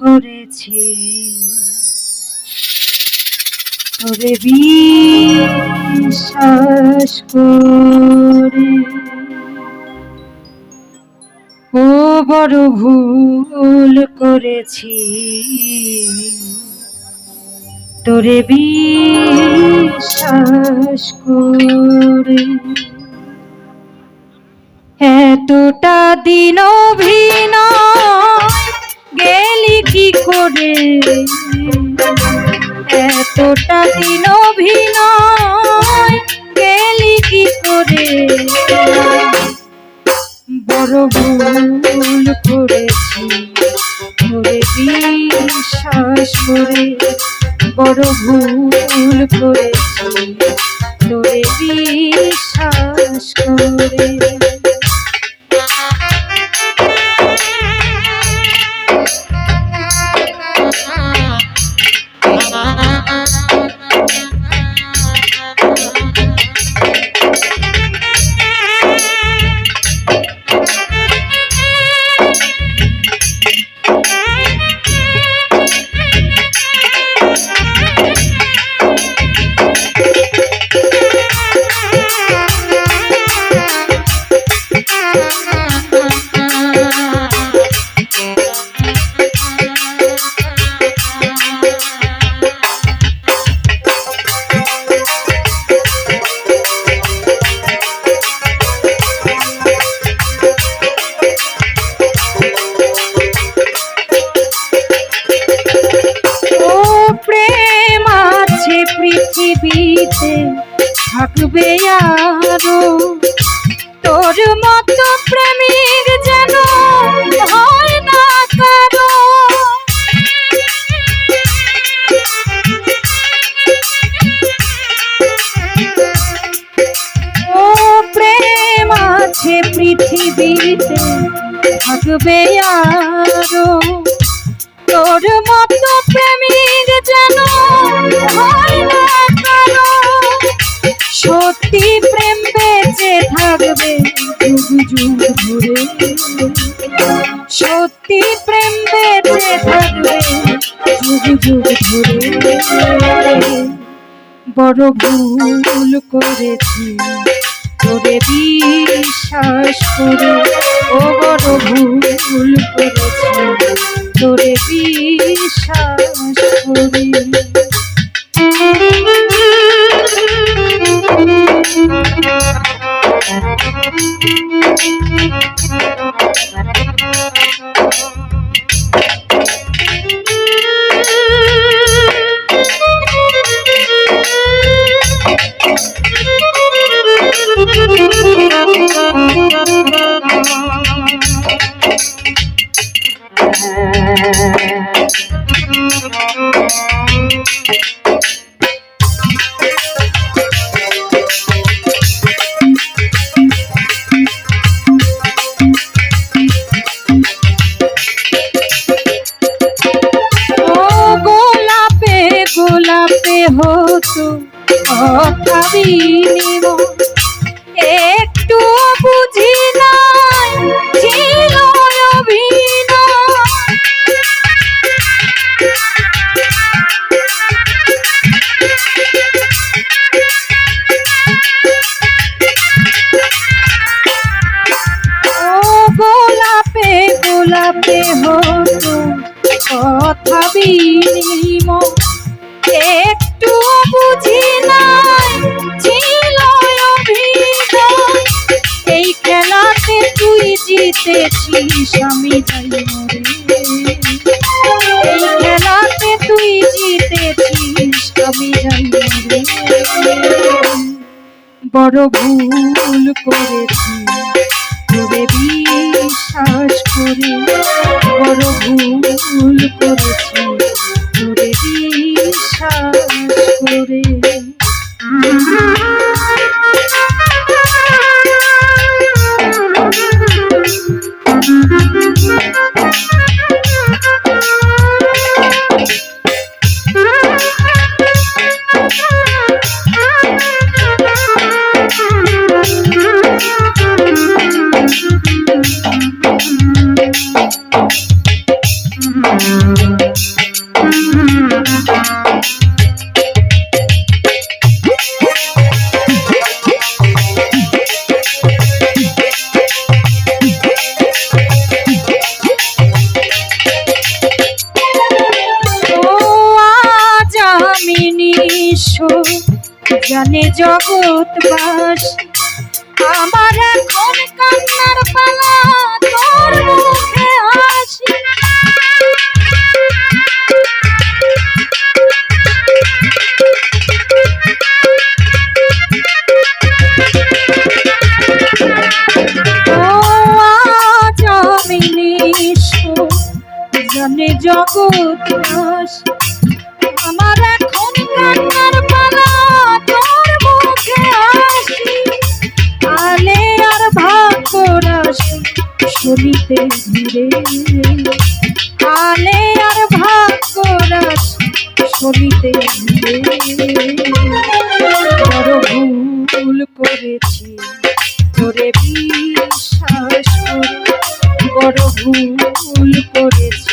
করেছি। তোরে বিশ্বাস করে ও বড় ভুল করেছি। তোরে বিশ্বাস করে এতটা দিন বড় ভুল করেছি। ধরে বিশ্বাস করে বড় ভুল করেছি। ধরে বিশ্বাস করে পৃথিবীতে থাকবে আরও। তোর মতো প্রেমিক যেন হয় না কারও। ও প্রেম আছে পৃথিবীতে, থাকবে আরও। তোর মতো প্রেমিক যেন হয় না সত্যি প্রেম বেঁচে থাকবে যুগ ধরে। সত্যি প্রেম বেঁচে থাকবে যুগ যুগ ধরে। বড় ভুল করেছি, তোরে বিশ্বাস করে। ও বড় ভুল করেছি, তোরে বিশ্বাস করে। গোলাপে হতো অভাবিনীম একটু গোলাপে হতো কথা বিনিম একটু বুঝি নাই, ছিল এই খেলাতে তুই জিতেছিস, আমি যাই এই খেলাতে তুই জিতেছিস, আমি যাই বড় ভুল করেছি করে বড় ভুল করেছি। তোরে বিশ্বাস করে। জানে জগৎবাস আমার এখন কান্নার পালা তোর মুখে আমি জানে জগৎবাস রাশি শুনিতে ধীরে আলে আর ভাগ্য রাশি শুনিতে ধীরে বড় ভুল করেছি, তোরে বিশ্বাস বড় ভুল করেছি